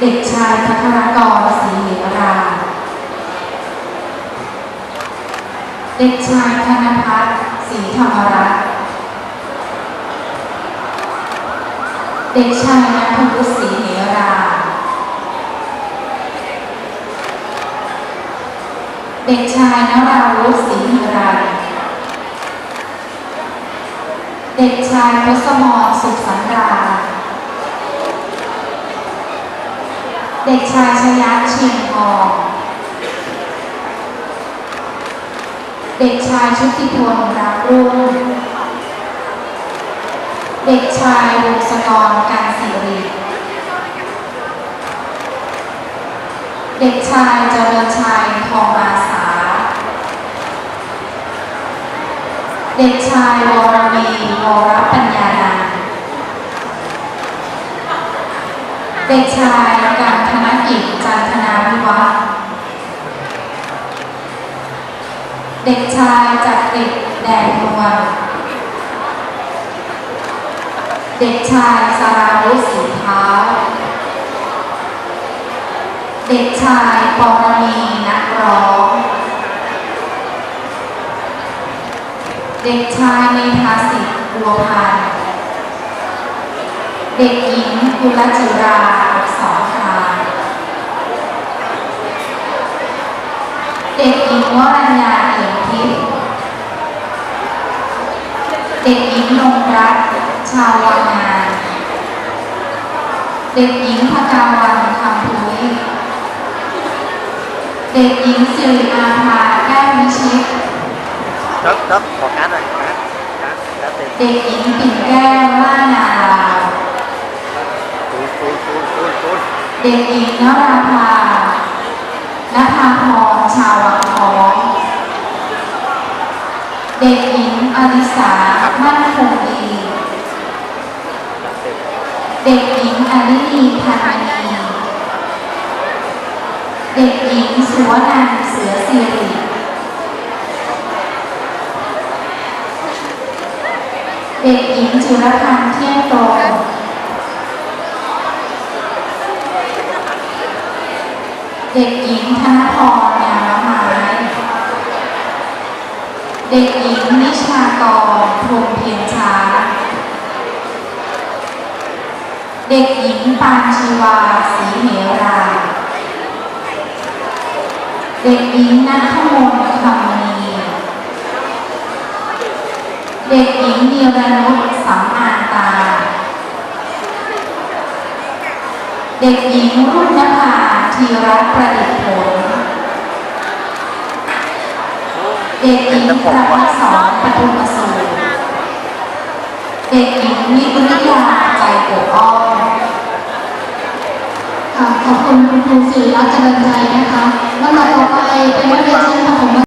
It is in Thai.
เด็กชายพัทรกรศรีเหรา เด็กชายธนพัฒน์ศรีธรรมรัตน์เด็กชายนัทวุฒิศรีเหรา เด็กชายนราวุฒิศรีหิรันเด็กชายทศมรสุขสันรา เด็กชายชยัตเชียงทอง เด็กชายชุติพลรักรุ่งเด็กชายวงศกรการศิริเด็กชายเจริญชัยทองอาสา เด็กชายวรมีวรปัญญาเด็กชาย ธนกิจจันทนาวิวัฒน์เด็กชายจักริดแดงนวลเด็กชายสาราวุฒิสีเท้า เด็กชายปรณีนักร้อง เด็กชายเมธาสิทธิ์บัวพันธ์เด็กหญิงกุลจิราอักษรคาม เด็กหญิงวรัญญาเอี่ยมทิพย์เด็กหญิงนงรัตน์ชาววังงานเด็กหญิงพกาวันคำพุ้ยเด็กหญิงสิริอาภาแก้ววิชิต Tớp, tớp, còn cá rồi, cá, cá, cá tiền เด็กหญิงปิ่นแก้วล่านาลาว Cùi, cùi, cùi, cùi, cùi เด็กหญิงนราภา นภาพรชาววังทองเด็กหญิงอลิสา มั่นคงดี เด็กหญิงอลินีพันมณีเด็กหญิงสุวนันเสือสิริเด็กหญิงจุลพันธ์เที่ยงตรง เด็กหญิงธนพรงามไม้เด็กหญิงนิชากรพรมเพียรช้า เด็กหญิงปานชีวาศรีเหรา เด็กหญิงนัทมนต์คำมีเด็กหญิงเนียรนุชสัมานตา เด็กหญิงรุ่นนภา ธีรัตน์ประดิษฐ์ผล เด็กหญิงพระพัสสรปทุมสูรเด็กหญิงวิริยาใจโกอ้อขอบคุณคุณครูสิริรัตน์เจริญใจนะคะลำดับต่อไปเป็นนักเรียนชั้นประถม